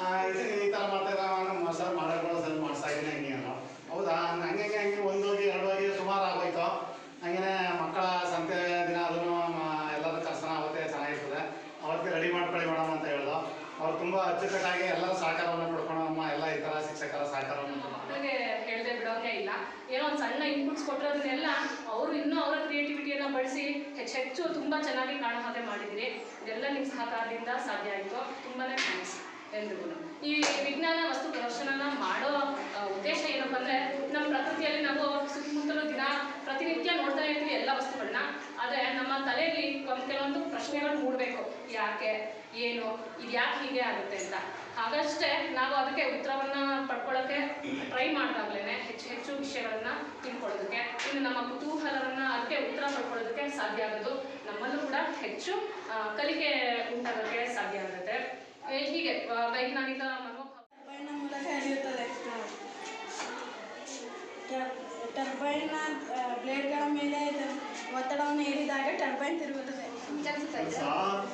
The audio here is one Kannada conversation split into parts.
ಈ ಥರ ಮಾಡ್ತಾ ಇದ್ದಾವೆ ನಮ್ಮ ಸರ್ ಮಾಡೋದು ಸರ್ ಮಾಡಿಸ್ತಾ ಇದ್ದೀನಿ ಹಂಗೆ ಅನ್ನೋ ಹೌದಾ? ಹಂಗೆ ಹಂಗೆ ಒಂದು ಹೋಗಿ ಎರಡು ಹೋಗಿ ಸುಮಾರು ಆಗೋಯ್ತು. ಹಂಗೆ ಮಕ್ಕಳ ಸಂತೆ ದಿನ ಅದನ್ನು ಎಲ್ಲರೂ ಕರ್ಸನ ಆಗುತ್ತೆ, ಚೆನ್ನಾಗಿರ್ತದೆ. ಅವ್ರಿಗೆ ರೆಡಿ ಮಾಡ್ಕೊಳ್ಳಿ ಮೇಡಮ್ ಅಂತ ಹೇಳ್ದು. ಅವ್ರು ತುಂಬ ಅಚ್ಚುಕಟ್ಟಾಗಿ ಎಲ್ಲರ ಸಹಕಾರವನ್ನು ಪಡ್ಕೊಳಮ್ಮ ಎಲ್ಲ ಈ ಥರ ಶಿಕ್ಷಕರ ಸಹಕಾರವನ್ನು ಕೇಳದೆ ಬಿಡೋಕೆ ಇಲ್ಲ. ಏನೋ ಒಂದು ಸಣ್ಣ ಇನ್ಪುಟ್ಸ್ ಕೊಟ್ಟಿರೋದನ್ನೆಲ್ಲ ಅವರು ಇನ್ನೂ ಅವರ ಕ್ರಿಯೇಟಿವಿಟಿಯನ್ನು ಬಳಸಿ ಹೆಚ್ಚು ಹೆಚ್ಚು ತುಂಬ ಚೆನ್ನಾಗಿ ಕಾಣೋ ಹಾಗೆ ಮಾಡಿದಿರಿ. ಇದೆಲ್ಲ ನಿಮ್ಮ ಸಹಕಾರದಿಂದ ಸಾಧ್ಯ ಆಯಿತು. ತುಂಬಾ ಎಲ್ರಿಗೂ ಈ ವಿಜ್ಞಾನ ವಸ್ತು ಪ್ರದರ್ಶನನ ಮಾಡೋ ಉದ್ದೇಶ ಏನಪ್ಪ ಅಂದರೆ, ನಮ್ಮ ಪ್ರಕೃತಿಯಲ್ಲಿ ನಾವು ಸುತ್ತಮುತ್ತಲೂ ದಿನ ಪ್ರತಿನಿತ್ಯ ನೋಡ್ತಾ ಇರ್ತೀವಿ ಎಲ್ಲ ವಸ್ತುಗಳನ್ನ ಆದರೆ ನಮ್ಮ ತಲೆಯಲ್ಲಿ ಒಂದು ಕೆಲವೊಂದು ಪ್ರಶ್ನೆಗಳು ಮೂಡಬೇಕು. ಯಾಕೆ? ಏನು? ಇದು ಯಾಕೆ ಹೀಗೆ ಆಗುತ್ತೆ ಅಂತ. ಹಾಗಷ್ಟೇ ನಾವು ಅದಕ್ಕೆ ಉತ್ತರವನ್ನು ಪಡ್ಕೊಳ್ಳೋಕ್ಕೆ ಟ್ರೈ ಮಾಡಿದಾಗಲೇ ಹೆಚ್ಚು ಹೆಚ್ಚು ವಿಷಯಗಳನ್ನು ತಿಳ್ಕೊಳ್ಳೋದಕ್ಕೆ. ಇನ್ನು ನಮ್ಮ ಕುತೂಹಲವನ್ನು ಅದಕ್ಕೆ ಉತ್ತರ ಪಡ್ಕೊಳ್ಳೋದಕ್ಕೆ ಸಾಧ್ಯ ಆಗೋದು ನಮ್ಮಲ್ಲೂ ಕೂಡ ಹೆಚ್ಚು ಕಲಿಕೆ ಉಂಟಾಗೋಕ್ಕೆ ಸಾಧ್ಯ ಆಗುತ್ತೆ. ಹೀಗೆ ಬೈಕ್ ವೈಜ್ಞಾನಿಕ ಮನೋಭಾವ ಟರ್ಬೈನ್ನ ಮೂಲಕ ಹರಿಯುತ್ತದೆ ಟರ್ಬೈನ್ನ ಬ್ಲೇಡ್ಗಳ ಮೇಲೆ ಒತ್ತಡವನ್ನು ಹೇರಿದಾಗ ಟರ್ಬೈನ್ ತಿರುಗುತ್ತದೆ. ಸಾರ್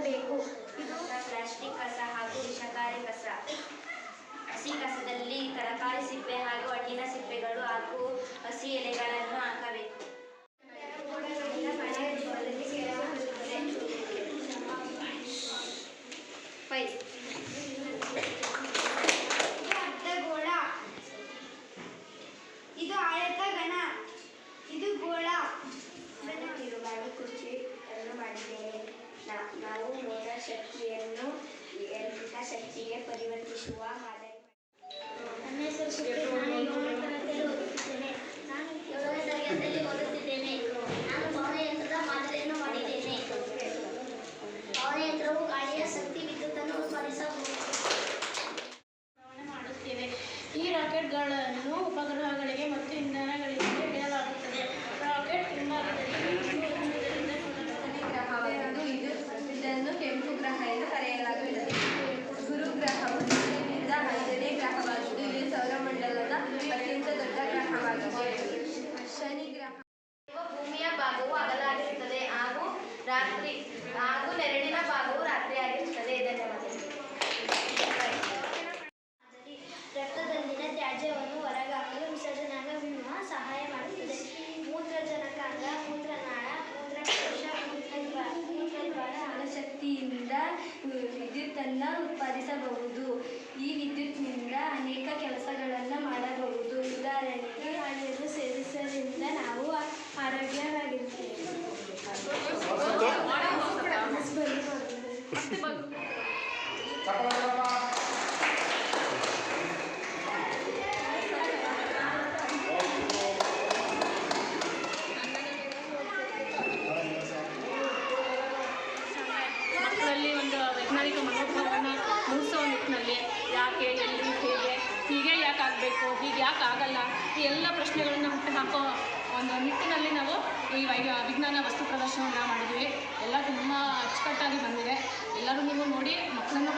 ಮೂಲಕ ಇದು ಪ್ಲಾಸ್ಟಿಕ್ ಕಸ ಹಾಗೂ ವಿಷಕಾರಿ ಕಸ. ಹಸಿ ಕಸದಲ್ಲಿ ತರಕಾರಿ ಸಿಪ್ಪೆ ಹಾಗೂ ಹಣ್ಣಿನ ಸಿಪ್ಪೆಗಳು ಹಾಗೂ ಹಸಿ ಎಲೆಗಳನ್ನು ಹಾಕಬೇಕು. ವಿದ್ಯುತ್ತನ್ನು ಉತ್ಪಾದಿಸಬಹುದು. ಈ ವಿದ್ಯುತ್ನಿಂದ ಅನೇಕ ಕೆಲಸಗಳನ್ನು ಮಾಡಬಹುದು. ಉದಾಹರಣೆಗೆ ಹಾಳೆಯನ್ನು ಸೇವಿಸೋದ್ರಿಂದ ನಾವು ಆರೋಗ್ಯವಾಗಿರ್ತೇವೆ ಮಕ್ಕಳಲ್ಲಿ ಒಂದು ವೈಜ್ಞಾನಿಕ ಮನೋಭಾವವನ್ನು ಮೂಡಿಸೋ ನಿಟ್ಟಿನಲ್ಲಿ ಯಾಕೆ ಎಲ್ಲಿ ಹೇಗೆ ಹೀಗೆ ಯಾಕೆ ಆಗಬೇಕು, ಹೀಗೆ ಯಾಕೆ ಆಗಲ್ಲ? ಈ ಎಲ್ಲ ಪ್ರಶ್ನೆಗಳನ್ನು ಹುಟ್ಟು ಹಾಕೋ ಒಂದು ನಿಟ್ಟಿನಲ್ಲಿ ನಾವು ಈ ವೈ ವಿಜ್ಞಾನ ವಸ್ತು ಪ್ರದರ್ಶನವನ್ನು ಮಾಡಿದ್ವಿ. ಎಲ್ಲ ತುಂಬ ಅಚ್ಚುಕಟ್ಟಾಗಿ ಬಂದಿದೆ. ಎಲ್ಲರೂ ನೀವು ನೋಡಿ ಮಕ್ಕಳನ್ನು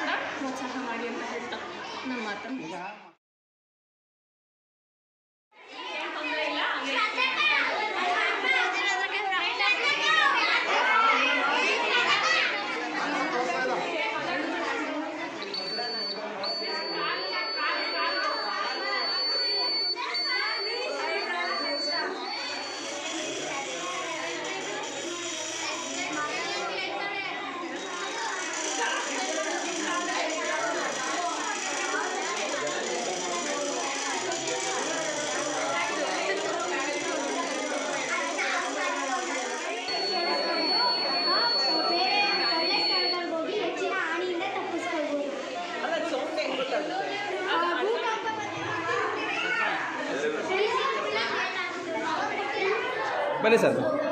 भले सर।